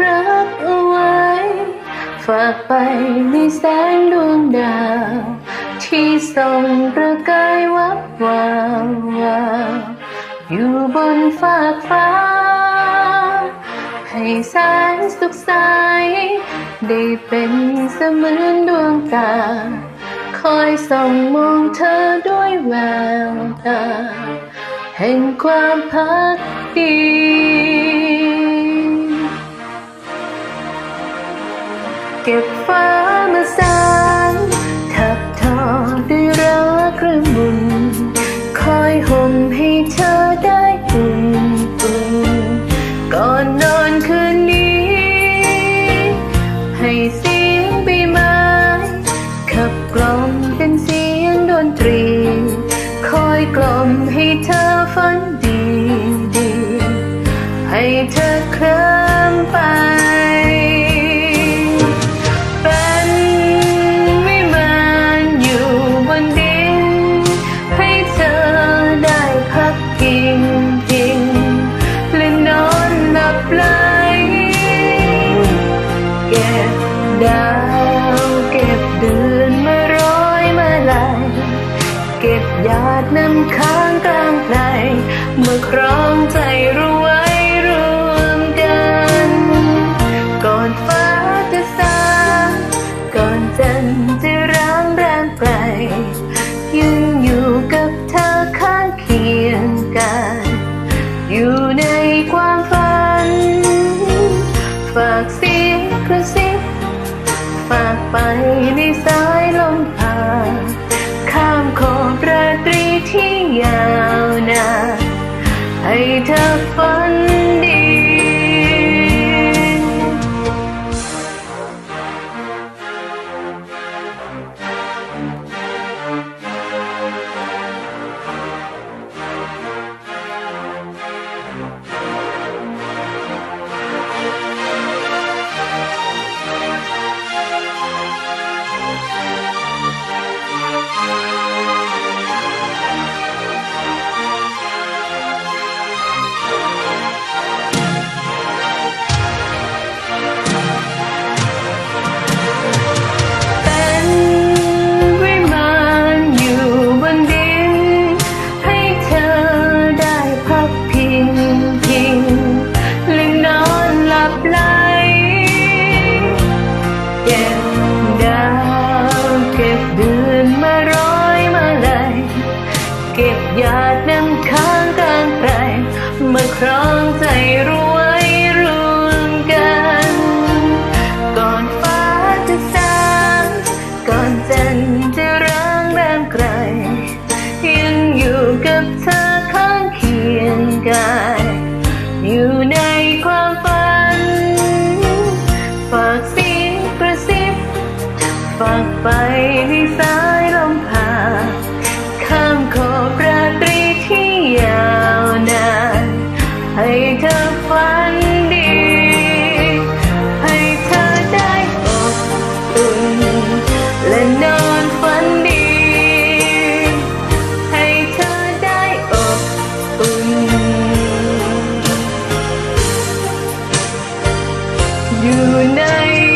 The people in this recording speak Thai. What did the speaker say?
รักไว้ ฝากไปในแสงดวงดาว ที่ส่องประกายวับวาววาวอยู่บนฟากฟ้า ให้แสงสุขใส ได้เป็นเสมือนดวงตา คอยส่องมองเธอด้วยแววตาแห่งความพักดี เก็บฟ้ามาสานทับทอด้วยรักระมุนคอยห่มให้เธอได้อุ่นอุ่นก่อนนอนคืนนี้ ให้เสียงใบไม้ขับกล่อมเป็นเสียงดนตรี คอยกล่อมให้เธอฝันดีดีให้เธอเคลิ้มไป ดาวเก็บเดือนมาร้อยมาลายเก็บหยาดน้ำค้างกลางไกลเมื่อครองใจรู้ไว้รวมกัน ก่อนฟ้าจะสางก่อนจันทร์จะร้างแรมไกลยืนอยู่กับเธอข้างเคียงกัน อยู่ในความฝัน ฝากเสียงกระซิบ ฝากไปในสายลมผ่านข้ามขอบราตรีที่ยา เดือนมาร้อยมาเลยเก็บยา อยู่ใน